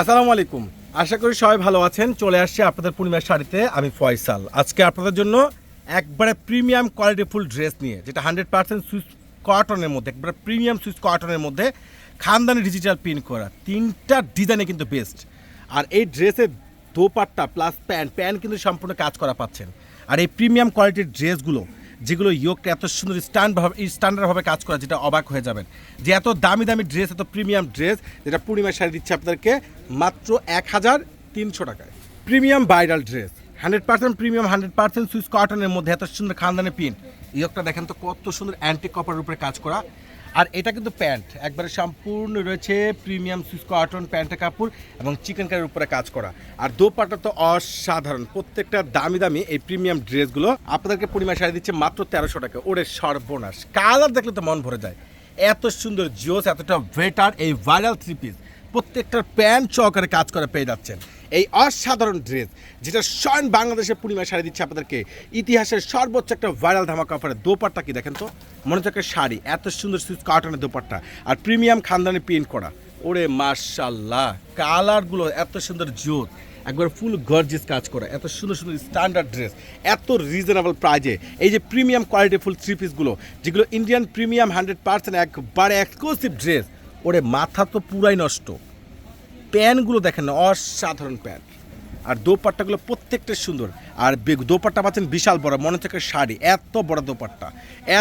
আসসালামু আলাইকুম। আশা করি সবাই ভালো আছেন। চলে আসছি আপনাদের পূর্ণিমার শাড়িতে। আমি ফয়সাল। আজকে আপনাদের জন্য একবারে প্রিমিয়াম কোয়ালিটিফুল ড্রেস নিয়ে, যেটা হান্ড্রেড পার্সেন্ট সুইস কটনের মধ্যে, একবারে প্রিমিয়াম সুইস কটনের মধ্যে খানদানি ডিজিটাল প্রিন্ট করা। তিনটা ডিজাইনে কিন্তু বেস্ট আর এই ড্রেসের দোপাট্টা প্লাস প্যান্ট প্যান্ট কিন্তু সম্পূর্ণ কাজ করা পাচ্ছেন। আর এই প্রিমিয়াম কোয়ালিটির ড্রেসগুলো যেগুলো ইয়োগটা এত সুন্দর স্ট্যান্ডভাবে স্ট্যান্ডার্ডভাবে কাজ করা, যেটা অবাক হয়ে যাবেন। যে এত দামি দামি ড্রেস, এত প্রিমিয়াম ড্রেস, যেটা পূর্ণিমার শাড়ি দিচ্ছে আপনাদেরকে মাত্র এক হাজার তিনশো টাকায়। Premium viral dress. Hundred percent premium, hundred percent Swiss কটনের মধ্যে এত সুন্দর খানদানি প্রিন্ট। ইয়োগটা দেখেন তো কত সুন্দর অ্যান্টি কপার উপরে কাজ করা। আর এটা কিন্তু প্যান্ট। একবারে সম্পূর্ণ রয়েছে প্রিমিয়াম সুইস কটন প্যান্টের কাপড় এবং চিকেন কারির উপরে কাজ করা। আর দোপাটা তো অসাধারণ। প্রত্যেকটা দামি দামি এই প্রিমিয়াম ড্রেসগুলো আপনাদেরকে পরিমাণ শাড়ি দিচ্ছে মাত্র তেরোশো টাকা। ওরে সর্বনাশ। কালার দেখলে তো মন ভরে যায়। এত সুন্দর জিওস, এতটা ভেটার এই ভাইরাল থ্রি পিস। প্রত্যেকটার প্যান্ট সহকারে কাজ করে পেয়ে যাচ্ছেন। এই অসাধারণ ড্রেস, যেটা স্বয়ং বাংলাদেশের পূর্ণিমা শাড়ি দিচ্ছে আপনাদেরকে। ইতিহাসের সর্বোচ্চ একটা ভাইরাল ধামাকা অফারের দোপাট্টা কি দেখেন তো? মনে হচ্ছে শাড়ি, এত সুন্দর সুইচ কার্টনের দোপাট্টা। আর প্রিমিয়াম খানদানি প্রিন্ট করা। ওরে মার্শাল্লাহ কালারগুলো এত সুন্দর জোত একবার ফুল গর্জিস কাজ করা, এত সুন্দর সুন্দর স্ট্যান্ডার্ড ড্রেস এত রিজনেবল প্রাইজে এই যে প্রিমিয়াম কোয়ালিটি ফুল থ্রি পিসগুলো যেগুলো ইন্ডিয়ান প্রিমিয়াম হান্ড্রেড পার্সেন্ট একবারে এক্সক্লুসিভ ড্রেস ওরে মাথা তো পুরাই নষ্ট। প্যান্টগুলো দেখেন না, অসাধারণ প্যান্ট আর দোপাট্টাগুলো প্রত্যেকটা সুন্দর। আর দোপাট্টা পাচ্ছেন বিশাল বড়, মনে থেকে শাড়ি। এত বড় দোপাট্টা।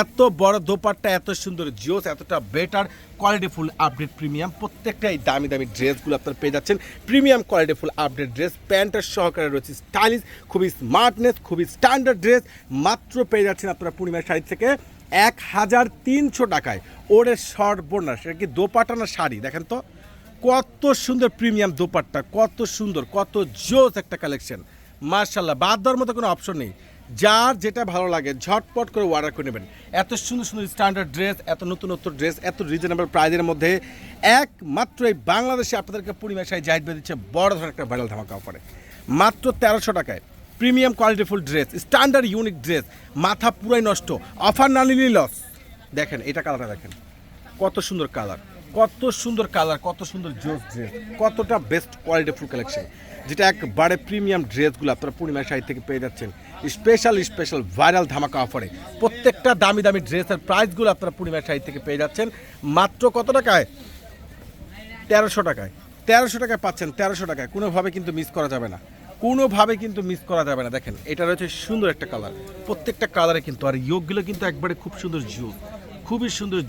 এত বড় দোপাট্টা, এত সুন্দর জিওস, এতটা বেটার কোয়ালিটিফুল আপডেট প্রিমিয়াম প্রত্যেকটা এই দামি দামি ড্রেসগুলো আপনারা পেয়ে যাচ্ছেন। প্রিমিয়াম কোয়ালিটিফুল আপডেট ড্রেস প্যান্টের সহকারে রয়েছে স্টাইলিশ খুবই স্মার্টনেস খুবই স্ট্যান্ডার্ড ড্রেস মাত্র পেয়ে যাচ্ছেন আপনারা পূর্ণিমার শাড়ি থেকে এক হাজার তিনশো টাকায়। ওরে সর্বনাশ, এটা কি দোপাটা না শাড়ি? দেখেন তো। কত সুন্দর প্রিমিয়াম দোপাট্টা, কত সুন্দর, কত জোস একটা কালেকশন মার্শাল্লাহ বাদ দেওয়ার মতো কোনো অপশন নেই। যার যেটা ভালো লাগে, ঝটপট করে অর্ডার করে নেবেন। এত সুন্দর সুন্দর স্ট্যান্ডার্ড ড্রেস এত নতুন নতুন ড্রেস এত রিজনেবল প্রাইজের মধ্যে একমাত্র এই বাংলাদেশে আপনাদেরকে পরিবেশায় জাহিদ দিচ্ছে বড় ধরনের একটা ভাইরাল ধামাকা অফারে মাত্র তেরোশো টাকায় প্রিমিয়াম কোয়ালিটিফুল ড্রেস স্ট্যান্ডার্ড ইউনিক ড্রেস মাথা পুরাই নষ্ট অফার না নিলেই লস দেখেন এটা কালারটা দেখেন। কত সুন্দর কালার কত সুন্দর কালার কত সুন্দর জোস ড্রেস কতটা বেস্ট কোয়ালিটি ফুল কালেকশন যেটা একবারে প্রিমিয়াম ড্রেসগুলো আপনারা পূর্ণিমা শাড়ি থেকে পেয়ে যাচ্ছেন। স্পেশাল স্পেশাল ভাইরাল ধামাকা অফারে প্রত্যেকটা দামি দামি ড্রেসের প্রাইসগুলো আপনারা পূর্ণিমা শাড়ি থেকে পেয়ে যাচ্ছেন। মাত্র কত টাকায়? তেরোশো টাকায়। তেরোশো টাকায় পাচ্ছেন, তেরোশো টাকায়। কোনোভাবে কিন্তু মিস করা যাবে না। কোনোভাবে কিন্তু মিস করা যাবে না। দেখেন, এটা রয়েছে সুন্দর একটা কালার প্রত্যেকটা কালারে কিন্তু, আর ইয়োগগুলো কিন্তু একবারে খুব সুন্দর জিও খুবই সুন্দর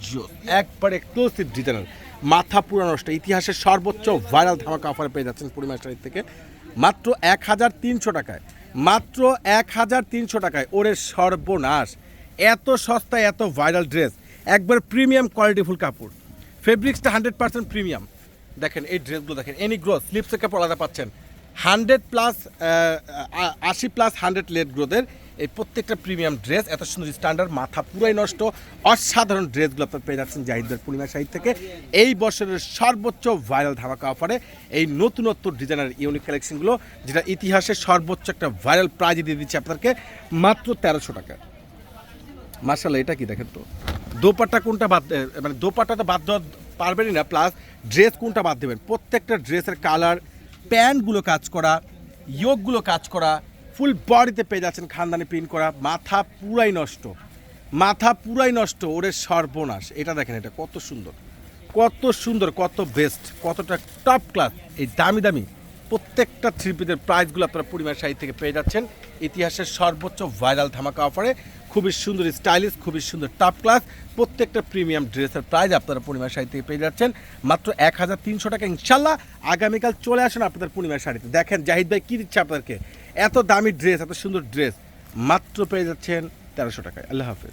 একবারে এক্সক্লুসিভ ডিজাইনার মাথা পুরো নষ্ট। ইতিহাসের সর্বোচ্চ ভাইরাল ধামাকা অফার পেয়ে যাচ্ছেন পূর্ণিমা শাড়ি থেকে। মাত্র এক হাজার তিনশো টাকায়। মাত্র এক হাজার তিনশো টাকায়। ওরে সর্বনাশ। এত সস্তায় এত ভাইরাল ড্রেস একবার প্রিমিয়াম কোয়ালিটিফুল কাপড়। ফেব্রিক্সটা হান্ড্রেড পার্সেন্ট প্রিমিয়াম দেখেন, এই ড্রেসগুলো দেখেন। এনি গ্রোথ স্লিপসের কাপড় আলাদা পাচ্ছেন। হান্ড্রেড প্লাস আশি প্লাস হান্ড্রেড লেট গ্রোথের এই প্রত্যেকটা প্রিমিয়াম ড্রেস, এত সুন্দর স্ট্যান্ডার্ড মাথা পুরাই নষ্ট। অসাধারণ ড্রেসগুলো আপনার পেয়ে যাচ্ছেন জাহিদদের পূর্ণিমা সাইড থেকে। এই বছরের সর্বোচ্চ ভাইরাল ধামাকা অফারে এই নতুনত্ব ডিজাইনার ইউনিক কালেকশনগুলো যেটা ইতিহাসের সর্বোচ্চ একটা ভাইরাল প্রাইজ দিয়ে দিচ্ছে আপনাদেরকে, মাত্র তেরোশো টাকা। মার্শাল্লাহ এটা কি দেখেন তো? দোপাট্টা কোনটা বাদ মানে দোপাট্টা তো বাদ দেওয়া পারবেনই না প্লাস ড্রেস কোনটা বাদ দেবেন? প্রত্যেকটা ড্রেসের কালার প্যান্টগুলো কাজ করা ইয়োগগুলো কাজ করা ফুল বডিতে পেয়ে যাচ্ছেন খানদানি প্রিন্ট করা, মাথা পুরাই নষ্ট। মাথা পুরাই নষ্ট, ওরে সর্বনাশ। এটা দেখেন, এটা কত সুন্দর। কত সুন্দর, কত বেস্ট কতটা টপ ক্লাস এই দামি দামি প্রত্যেকটা থ্রি পিসের প্রাইসগুলো আপনারা পরিমাণ শাড়ি থেকে পেয়ে যাচ্ছেন। ইতিহাসের সর্বোচ্চ ভাইরাল ধামাকা অফারে খুবই সুন্দর স্টাইলিশ খুবই সুন্দর টপ ক্লাস প্রত্যেকটা প্রিমিয়াম ড্রেসের প্রাইস আপনারা পূর্ণিমা শাড়ি থেকে পেয়ে যাচ্ছেন। মাত্র এক হাজার তিনশো টাকা, ইনশাল্লাহ। আগামীকাল চলে আসুন আপনাদের পূর্ণিমা শাড়িতে। দেখেন, জাহিদ ভাই কী দিচ্ছে আপনাদেরকে? এত দামি ড্রেস এত সুন্দর ড্রেস মাত্র পেয়ে যাচ্ছেন তেরোশো টাকায়। আল্লাহ হাফেজ।